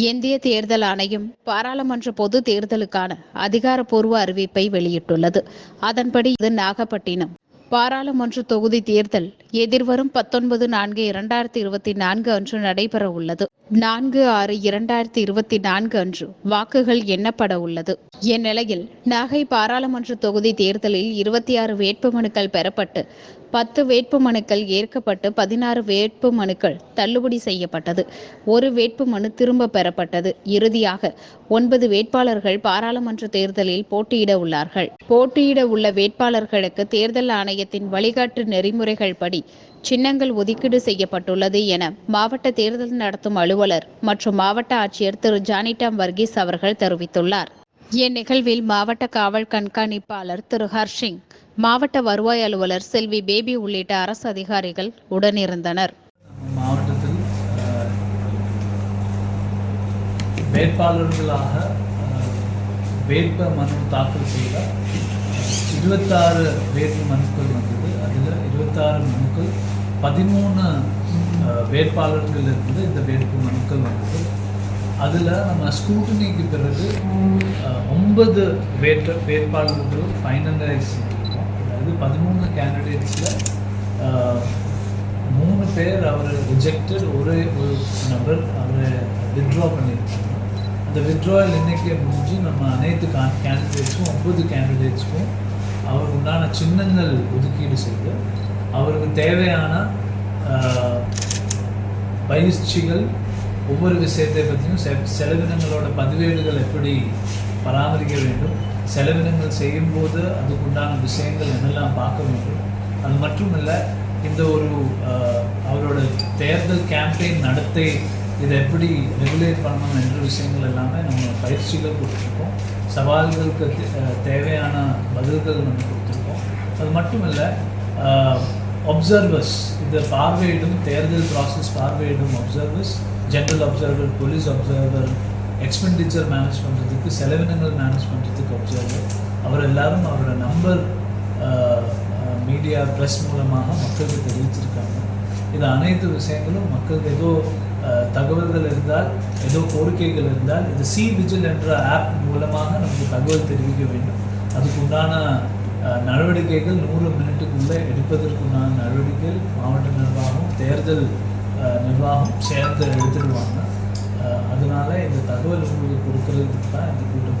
இந்திய தேர்தல் ஆணையம் பாராளுமன்ற பொது தேர்தலுக்கான அதிகாரப்பூர்வ அறிவிப்பை வெளியிட்டுள்ளது. அதன்படி இது நாகப்பட்டினம் பாராளுமன்ற தொகுதி தேர்தல் எதிர்வரும் பத்தொன்பது நான்கு இரண்டாயிரத்தி இருபத்தி நான்கு அன்று நடைபெற உள்ளது. நான்கு ஆறு இரண்டாயிரத்தி இருபத்தி நான்கு அன்று வாக்குகள் எண்ணப்பட உள்ளது. இந்நிலையில் நாகை பாராளுமன்ற தொகுதி தேர்தலில் இருபத்தி ஆறு வேட்புமனுக்கள் பெறப்பட்டு பத்து வேட்புமனுக்கள் ஏற்கப்பட்டு பதினாறு வேட்புமனுக்கள் தள்ளுபடி செய்யப்பட்டது. ஒரு வேட்புமனு திரும்ப பெறப்பட்டது. இறுதியாக ஒன்பது வேட்பாளர்கள் பாராளுமன்ற தேர்தலில் போட்டியிட உள்ளார்கள். போட்டியிட உள்ள வேட்பாளர்களுக்கு தேர்தல் ஆணையத்தின் வழிகாட்டு நெறிமுறைகள் படி சின்னங்கள் ஒதுக்கீடு செய்யப்பட்டுள்ளது என மாவட்ட தேர்தல் நடத்தும் அலுவலர் மற்றும் மாவட்ட ஆட்சியர் திரு. ஜானிடாம் வர்கீஸ் அவர்கள் தெரிவித்துள்ளார். இந்நிகழ்வில் மாவட்ட காவல் கண்காணிப்பாளர் திரு. ஹர்ஷிங் மாவட்ட வருவாய் அலுவலர் செல்வி பேபி உள்ளிட்ட அரசு அதிகாரிகள் உடனிருந்தனர். மாவட்டத்தில் வேட்பாளர்களாக வேட்பு மனு தாக்கல் செய்த இருபத்தாறு வேட்பு மனுக்கள் வந்தது. அதில் இருபத்தாறு மனுக்கள் பதிமூணு வேட்பாளர்கள் இருந்து இந்த வேட்பு மனுக்கள் வந்தது. அதில் நம்ம ஸ்கூட்டனிக்கு பிறகு ஒன்பது வேட்ப வேட்பாளர்கள் ஃபைனலைஸ் அதாவது பதிமூணு கேண்டிடேட்ஸில் மூணு பேர் அவர் ரிஜெக்டட் ஒரே ஒரு நபர் அவரை வித்ட்ரா பண்ணியிருக்காங்க. அந்த வித்ட்ராயல் எண்ணிக்கை முடிஞ்சு நம்ம அனைத்து கேண்டிடேட்ஸும் ஒன்பது கேண்டிடேட்ஸ்க்கும் அவருக்கு உண்டான சின்னங்கள் ஒதுக்கீடு செய்து அவருக்கு தேவையான பயிற்சிகள் ஒவ்வொரு விஷயத்தை பற்றியும் செ செலவினங்களோட பதிவேடுகள் எப்படி பராமரிக்க வேண்டும் செலவினங்கள் செய்யும்போது அதுக்குண்டான விஷயங்கள் என்னெல்லாம் பார்க்க வேண்டும். அது மட்டும் இல்லை இந்த ஒரு ஆஹ், அவரோட தேர்தல் கேம்பெயின் நடத்தை இதை எப்படி ரெகுலேட் பண்ணணும் என்ற விஷயங்கள் எல்லாமே நம்ம பயிற்சிகள் கொடுத்துருக்கோம் சவால்களுக்கு தே- தேவையான பதில்கள் நம்ம கொடுத்துருக்கோம். அது மட்டும் இல்லை அப்சர்வர்ஸ் இதை பார்வையிடும் தேர்தல் ப்ராசஸ் பார்வையிடும் observers general observer police observer expenditure manage பண்ணுறதுக்கு செலவினங்கள் மேனேஜ் பண்ணுறதுக்கு அப்சர்வர் அவர் எல்லாரும் அவரோட நம்பர் மீடியா ப்ரெஸ் மூலமாக மக்களுக்கு தெரிவிச்சிருக்காங்க இது அனைத்து விஷயங்களும் மக்களுக்கு ஏதோ தகவல்கள் இருந்தால் ஏதோ கோரிக்கைகள் இருந்தால் இது சி விஜில் என்ற ஆப் மூலமாக நமக்கு தகவல் தெரிவிக்க வேண்டும். அதுக்குண்டான நடவடிக்கைகள் நூறு மினிட்டுக்குள்ளே எடுப்பதற்குண்டான நடவடிக்கைகள் மாவட்ட நிர்வாகம் தேர்தல் நிர்வாகம் சேர்ந்து எடுத்துடுவாங்க. அதனால் அதனால இந்த தகவல் உங்களுக்கு கொடுக்கறதுக்கு தான் இந்த கூட்டம்